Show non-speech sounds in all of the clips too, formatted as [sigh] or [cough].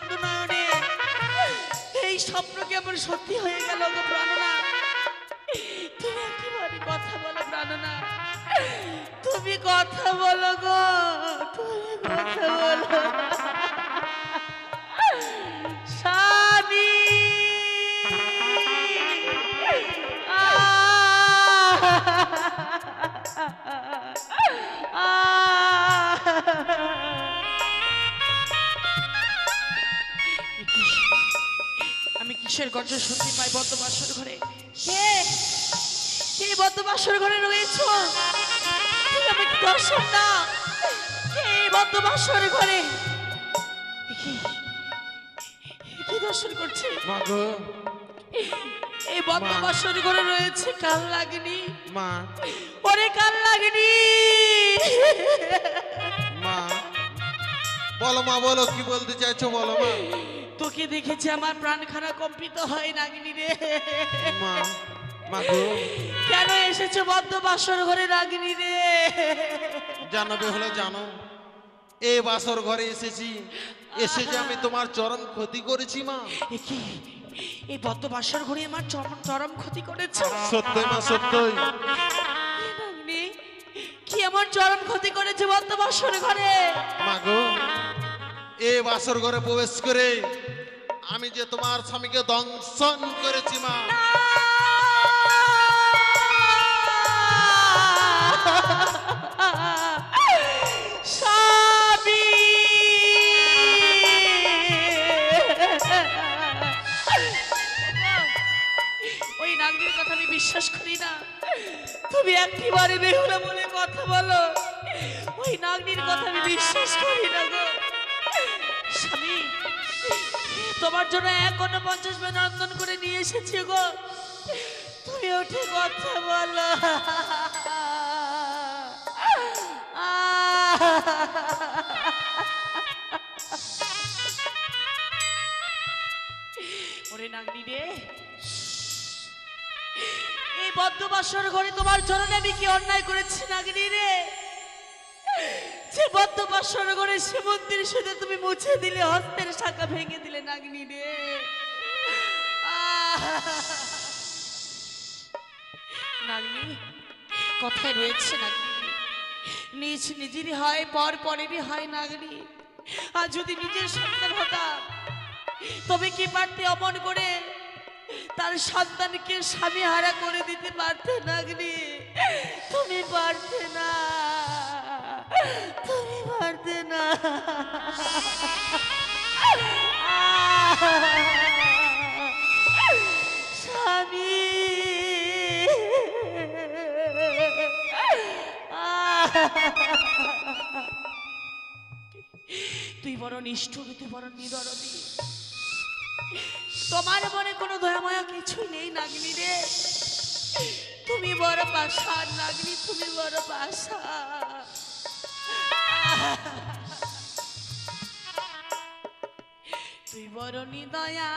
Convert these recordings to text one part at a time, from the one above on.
দেখলাম এই স্বপ্ন কেমন সত্যি হয়ে গেল গো প্রাণনা? তুমি একেবারে কথা বলো প্রাণনা। তুমি কথা বলো গো। কিসের গর্জ শুনতে পাই বদ্ধ বাসর ঘরে। কে? কে বদ্ধ বাসর ঘরে রয়েছ? তুমি আমাকে দর্শন না কে বদ্ধ বাসর ঘরে কি- দর্শন করছে। মা গো। এই বদ্ধ মা। ঘরে রয়েছে কাল লাগনি। মা। ওরে কাল লাগনি। মা। বলো মা বলো কি বলতে চাইছো বলো মা? তোকে দেখেছি আমার প্রাণ খানা কম্পিত হয় নাগিনী রে। কেন এসেছ বদ্ধ বাসর ঘরে নাগিনী রে? জানাবে হলে জানো এ বাসর ঘরে এসেছি এসে যে আমি তোমার চরম ক্ষতি করেছি মা। এ কি? এই বদ্ধ বাসর ঘরে আমার চরম চরম ক্ষতি করেছে? সত্যই মা সত্যই। নাগিনী কি এমন চরম ক্ষতি করেছে বদ্ধ বাসর ঘরে? মা গো এই বাসর ঘরে প্রবেশ করে আমি যে তোমার স্বামীকে দংশন করেছি, মা। ওই নাগরির কথা আমি বিশ্বাস করি না। তুমি একটিবারে বেহুলা বলে কথা বলো। ওই নাগরির কথা আমি বিশ্বাস করি না। তোমার জন্য এক পঞ্চাশ নন্দন করে নিয়ে এসেছি গো। তুমি ওঠে কথা বলো। ওরে রে। এই বদ্ধ বাসর ঘরে তোমার চরণে আমি কি অন্যায় করেছি নাগনি রে? সে শুধু তুমি মুছে দিলে, হস্তের শাখা ভেঙে দিলে নাগনি রে। নাগনি, কথায় রয়েছে নাগনি। নিজ নিজেরই হয়, পর পরেরই হয় নাগনি। আর যদি নিজের সন্তান হতাম, তবে কি পারতে অমন করে? তার সন্তানকে স্বামী হারা করে দিতে পারতে নাগনি। তুমি পারতে না। তুমি পারতে না। স্বামী। তুই বড় নিষ্ঠুর, তুই বড় নিররবি তোমার মনে কোনো দয়াময়া কিছুই নেই, নাগনি রে। তুমি বড় পাশা নাগনি, তুমি বড় পাশা তুই বড় নিদয়া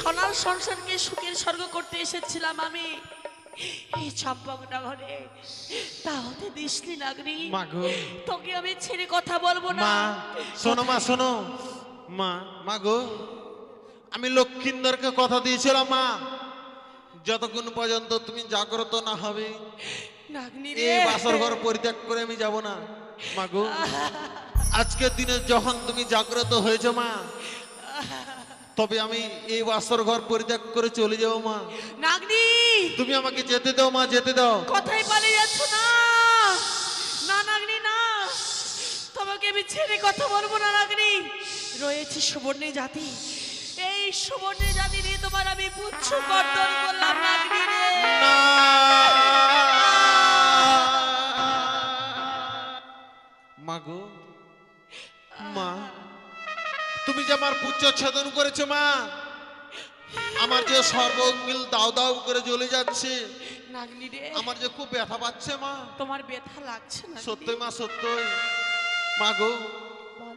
সোনার সংসারকে সুখের স্বর্গ করতে এসেছিলাম আমি। এই চম্পক নগরে তা হতে দিসনি নাগরি। মা তোকে আমি ছেড়ে কথা বলব না। শোনো মা শোনো। মা মা গো আমি লক্ষ্মীন্দরকে কথা দিয়েছিলাম মা। যতক্ষণ পর্যন্ত তুমি জাগ্রত না হবে এই বাসর ঘর পরিত্যাগ করে আমি যাব না। মা গো আজকের দিনে যখন তুমি জাগ্রত হয়েছো মা তবে আমি এই বাসর ঘর পরিত্যাগ করে চলে যাব মা। নাগনি! তুমি আমাকে যেতে দাও মা যেতে দাও। কোথায় পালিয়ে যাচ্ছ না। না নাগনি না। তোমাকে আমি ছেড়ে কথা বলব না নাগনি। রয়েছে সুবর্ণে জাতি। এই সুবর্ণে জাতি নিয়ে তোমার আমি পুচ্ছ কর্তন করলাম নাগনি রে। মা আমার পুচ্ছ ছেদন করেছ মা। আমার যে সর্বঙ্গিল দাও দাও করে জ্বলে যাচ্ছে। নাগনি রে। আমার যে খুব ব্যথা পাচ্ছে মা। তোমার ব্যথা লাগছে না সত্যই মা সত্যই। মা গো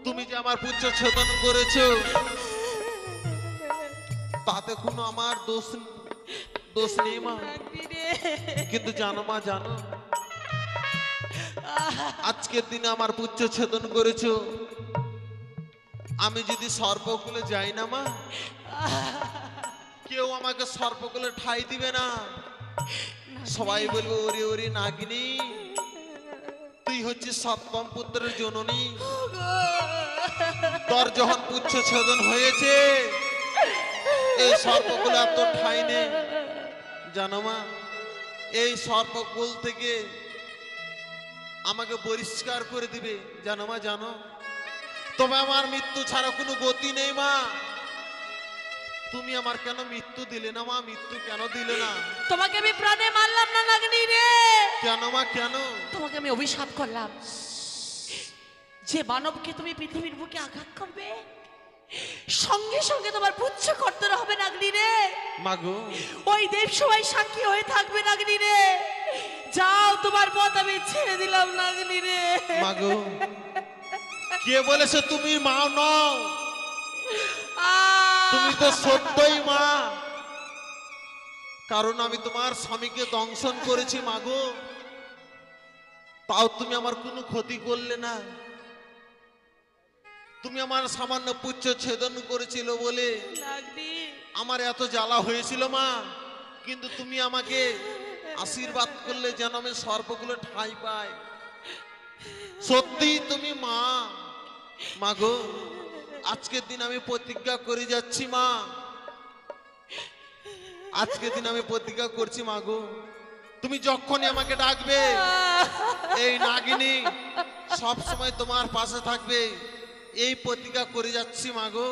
তুমি যে আমার পুচ্ছ ছেদন করেছ তাতে কোনো আমার দোষ দোষ নেই মা। কিন্তু জানো মা জানো। আজকের দিনে আমার পুচ্ছ ছেদন করেছ আমি যদি সর্বকুলে যাই না মা কেউ আমাকে সর্বকুলে ঠাই দিবে না। সবাই বলবে ওরে ওরে নাগিনী তুই হচ্ছে সপ্তম পুত্রের জননী। তোর যখন পুচ্ছ ছেদন হয়েছে এই সর্বকুলে আর তোর ঠাই নেই। জানো মা এই সর্পকুল থেকে আমাকে পরিষ্কার করে দিবে। জানো মা জানো? তবে আমার মৃত্যু ছাড়া কোনো গতি নেই মা। তুমি আমার কেন মৃত্যু দিলে না মা? মৃত্যু কেন দিলে না? তোমাকে আমি প্রাণে মারলাম না নাগনি রে? কেন মা কেন? তোমাকে আমি অভিশাপ করলাম। যে মানবকে তুমি পৃথিবীর বুকে আঘাত করবে সঙ্গে সঙ্গে তোমার পুচ্ছ করতে হবে নাগনি রে। মাগো ওই দেব সবাই সাক্ষী হয়ে থাকবে নাগনি রে। যাও তোমার পথ আমি ছেড়ে দিলাম নাগনি রে। মাগো কে বলেছে তুমি মা নও? তুমি তো সত্যই মা। কারণ আমি তোমার স্বামীকে দংশন করেছি মাগো তাও তুমি আমার কোনো ক্ষতি করলে না। তুমি আমার সামান্য পুচ্ছ ছেদন করেছিল বলে আমার এত জ্বালা হয়েছিল মা। কিন্তু তুমি আমাকে আশীর্বাদ করলে যেন আমি সর্বগুলো ঠাঁই পাই। সত্যি তুমি মা। মাগো আজকের দিন আমি প্রতিজ্ঞা করে যাচ্ছি মা। আজকের দিন আমি প্রতিজ্ঞা করছি মাগো তুমি যখনই আমাকে ডাকবে, এই নাগিনী সব সময় তোমার পাশে থাকবে। এই প্রতিজ্ঞা করে যাচ্ছি মাগো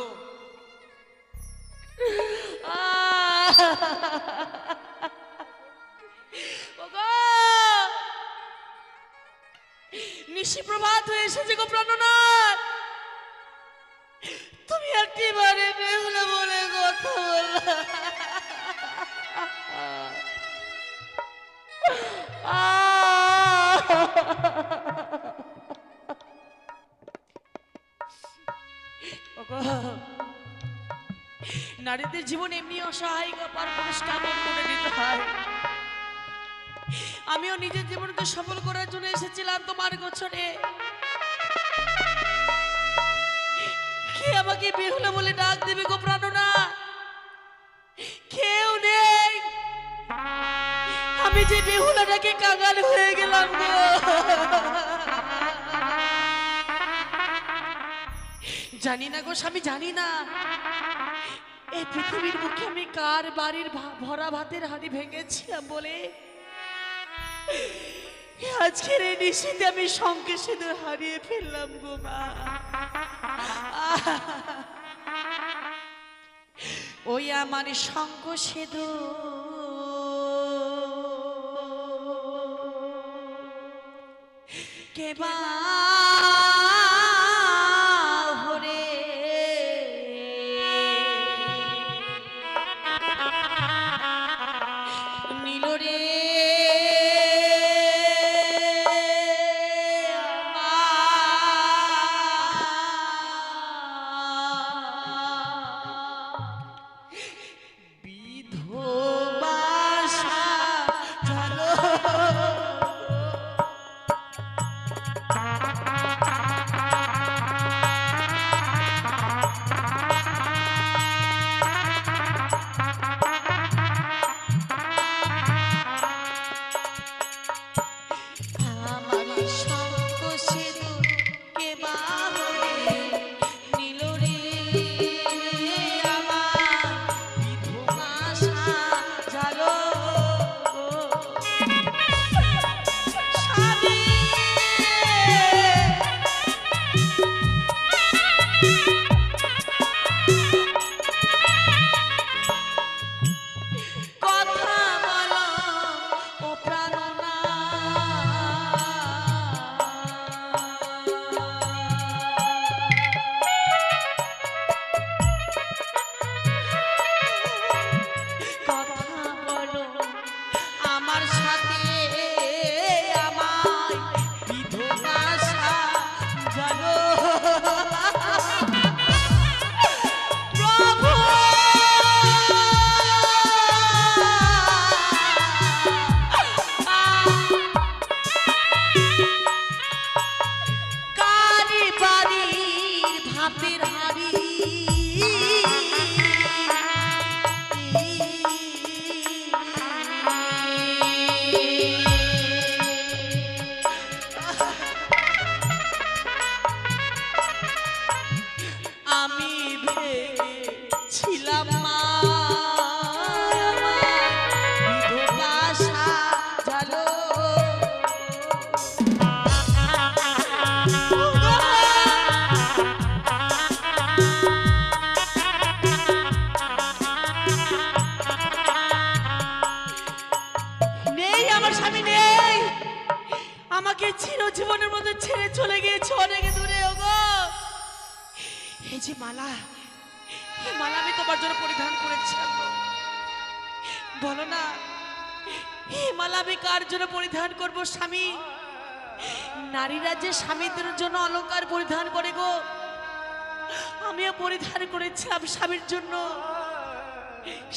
ওগো! নিশি প্রভাত হয়ে এসেছে গো প্রাণনাথ একেবারে বেহুলা বলে কথা নারীদের জীবন এমনি অসহায় পার পুরুষ করে দিতে হয়। আমিও নিজের জীবনকে সফল করার জন্য এসেছিলাম তোমার গোছনে আমাকে বেহুলা বলে ডাক দেবে গো প্রাণনা। কেউ নেই। আমি যে বেহুলাটাকে কাঙাল হয়ে গেলাম গো। জানি না গো স্বামী, জানি না। এই পৃথিবীর মুখে আমি কার বাড়ির ভরা ভাতের হাড়ি ভেঙেছিলাম বলে আজকের এই নিশীতে আমি শঙ্কে সিঁদুর হারিয়ে ফেললাম গো মা। [laughs] ওই আমার শঙ্ক সেদ। কেবা করব স্বামী? নারীরা যে স্বামীদের জন্য অলংকার পরিধান করে গো, আমিও পরিধান করেছিলাম স্বামীর জন্য।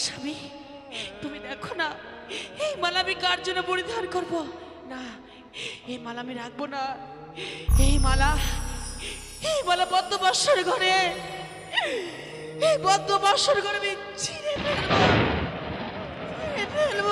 স্বামী, তুমি দেখো না, এই মালা আমি কার জন্য পরিধান করব? না, এই মালা আমি রাখব না। এই মালা এই মালা বৎসর ঘরে। এই বৎসর ঘরে আমি ছিঁড়ে ফেলব। ফেলব।